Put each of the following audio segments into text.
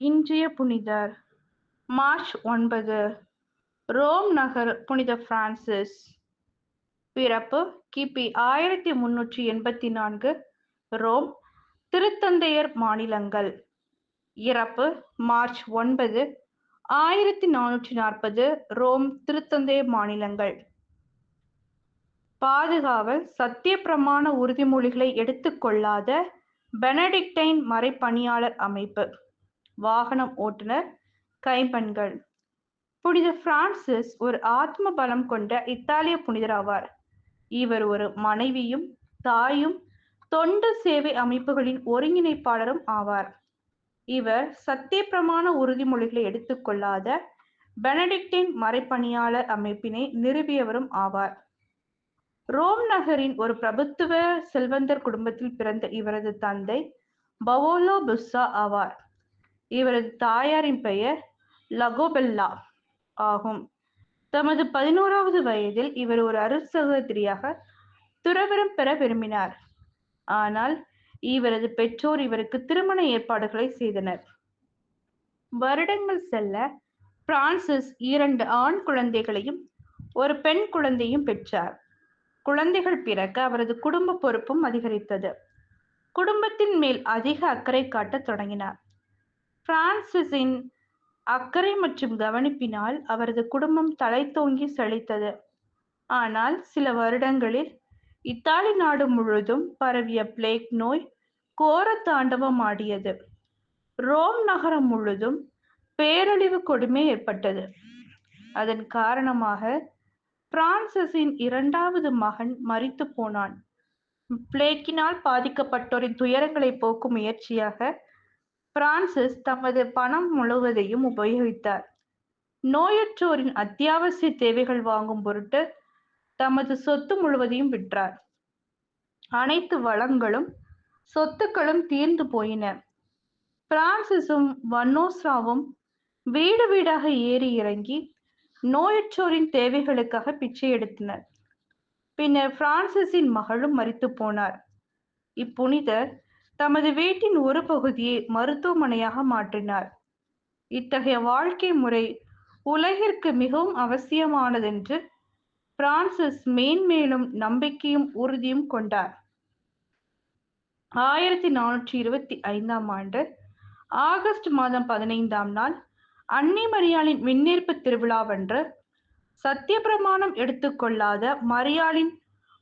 இன்றைய புனிதர் மார்ச் ஒன்பது. ரோம் நகர் புனித பிரான்சிஸ். பிறப்பு கிபி ஆயிரத்தி முன்னூற்றி எண்பத்தி நான்கு. ரோம் திருத்தந்தையர் மாநிலங்கள். இறப்பு மார்ச் ஒன்பது. ஆயிரத்தி நானூற்றி நாற்பது ரோம் திருத்தந்தையர் மாநிலங்கள். பாதுகாவல் சத்திய பிரமாண உறுதிமொழிகளை எடுத்துக்கொள்ளாத பெனடிக்டைன் மறைப்பணியாளர் அமைப்பு. வாகனம் ஓட்டுநர் கைம்பெண்கள். புனித பிரான்சிஸ் ஒரு ஆத்ம பலம் கொண்ட இத்தாலிய புனிதர் ஆவார் இவர் ஒரு மனைவியும் தாயும் தொண்டு சேவை அமைப்புகளின் ஒருங்கிணைப்பாளரும் ஆவார். இவர் சத்திய பிரமாண உறுதிமொழிகளை எடுத்துக்கொள்ளாத பெனடிக்டின் மறைப்பணியாளர் அமைப்பினை நிறுவியவரும் ஆவார். ரோம் நகரின் ஒரு பிரபுத்துவ செல்வந்தர் குடும்பத்தில் பிறந்த இவரது தந்தை பவோலோ புஸ்ஸா ஆவார். இவரது தாயாரின் பெயர் லகோபெல்லா ஆகும். தமது பதினோராவது வயதில் இவர் ஒரு அருட்சகோதரியாக துறவரம் பெற விரும்பினார். ஆனால் இவரது பெற்றோர் இவருக்கு திருமண ஏற்பாடுகளை செய்தனர். வருடங்கள் செல்ல பிரான்சிஸ் இரண்டு ஆண் குழந்தைகளையும் ஒரு பெண் குழந்தையும் பெற்றார். குழந்தைகள் பிறக்க அவரது குடும்ப பொறுப்பும் அதிகரித்தது. குடும்பத்தின் மேல் அதிக அக்கறை காட்டத் தொடங்கினார். பிரான்சிஸின் அக்கறை மற்றும் கவனிப்பினால் அவரது குடும்பம் தலை தோங்கி செழித்தது ஆனால் சில வருடங்களில் இத்தாலி நாடு முழுதும் பரவிய பிளேக் நோய் கோர தாண்டவம் ஆடியது. ரோம் நகரம் முழுதும் பேரழிவு கொடுமை ஏற்பட்டது. அதன் காரணமாக பிரான்சிஸின் இரண்டாவது மகன் மறித்து போனான். பிளேக்கினால் பாதிக்கப்பட்டோரின் துயரங்களை போக்கும் முயற்சியாக பிரான்சிஸ் தமது பணம் முழுவதையும் உபயோகித்தார். நோயற்றோரின் அத்தியாவசிய தேவைகள் வாங்கும் பொருட்டு தமது சொத்து முழுவதையும் விற்றார். அனைத்து வளங்களும் சொத்துக்களும் தீர்ந்து போயின. பிரான்சிஸும் வன்னோஸ்ராவும் வீடு வீடாக ஏறி இறங்கி நோயற்றோரின் தேவைகளுக்காக பிச்சை எடுத்தனர். பின்னர் பிரான்சிஸின் மகளும் மறித்து போனார். இப்புனிதர் தமது வீட்டின் ஒரு பகுதியை மருத்துவமனையாக மாற்றினார். இத்தகைய வாழ்க்கை முறை உலகிற்கு மிகவும் அவசியமானதென்று பிரான்சிஸ் மேன்மேலும் நம்பிக்கையும் உறுதியும் கொண்டார். ஆயிரத்தி நானூற்றி இருபத்தி ஐந்தாம் ஆண்டு ஆகஸ்ட் மாதம் பதினைந்தாம் நாள் அன்னை மரியாளின் விண்ணேற்பு திருவிழாவன்று சத்தியப்பிரமாணம் எடுத்துக்கொள்ளாத மரியாளின்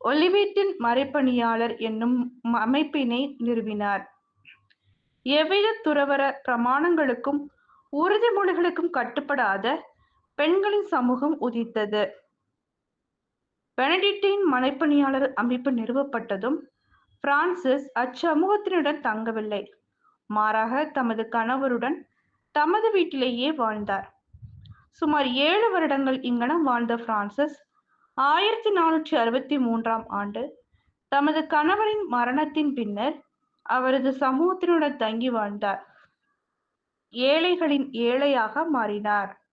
ஒலிவீட்டின் மறைப்பணியாளர் என்னும் அமைப்பினை நிறுவினார். எவ்வித துறவர பிரமாணங்களுக்கும் உறுதிமொழிகளுக்கும் கட்டுப்படாத பெண்களின் சமூகம் உதித்தது. பெனடிக்டின் மனைப்பணியாளர் அமைப்பு நிறுவப்பட்டதும் பிரான்சிஸ் அச்சமூகத்தினுடன் தங்கவில்லை. மாறாக தமது கணவருடன் தமது வீட்டிலேயே வாழ்ந்தார். சுமார் ஏழு வருடங்கள் இங்கனம் வாழ்ந்த பிரான்சிஸ் ஆயிரத்தி நானூற்றி அறுபத்தி மூன்றாம் ஆண்டு தமது கணவரின் மரணத்தின் பின்னர் அவரது சமூகத்தினுடன் தங்கி வாழ்ந்தார். ஏழைகளின் ஏழையாக மாறினார்.